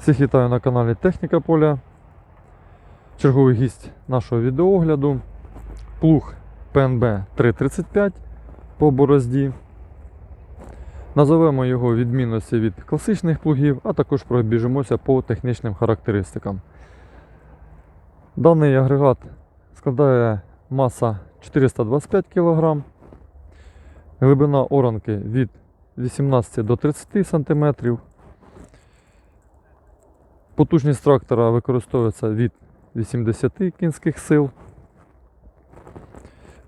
Всіх вітаю на каналі Техніка Поля. Черговий гість нашого відеогляду. Плуг ПНБ 335 по борозді. Назовемо його відмінності від класичних плугів, а також пробіжимося по технічним характеристикам. Даний агрегат складає маса 425 кг, глибина оранки від 18 до 30 см. Потужність трактора використовується від 80 кінських сил.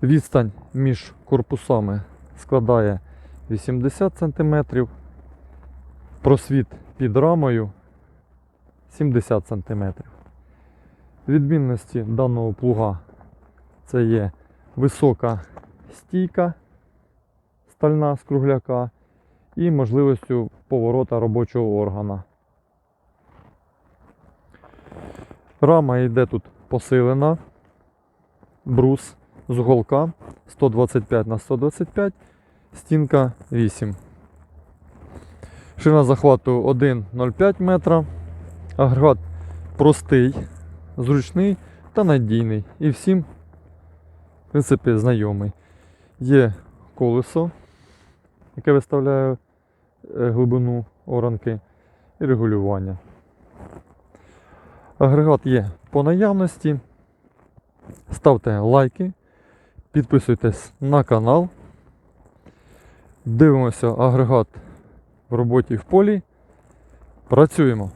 Відстань між корпусами складає 80 см. Просвіт під рамою 70 см. Відмінності даного плуга це є висока стійка стальна з кругляка і можливістю поворота робочого органа. Рама йде тут посилена. Брус з уголка 125 на 125, стінка 8. Шина захвату 1,05 метра. Агрегат простий, зручний та надійний. І всім, в принципі, знайомий. Є колесо, яке виставляє е, глибину оранки і регулювання. Агрегат є по наявності. Ставте лайки, підписуйтесь на канал. Дивимося агрегат в роботі в полі. Працюємо.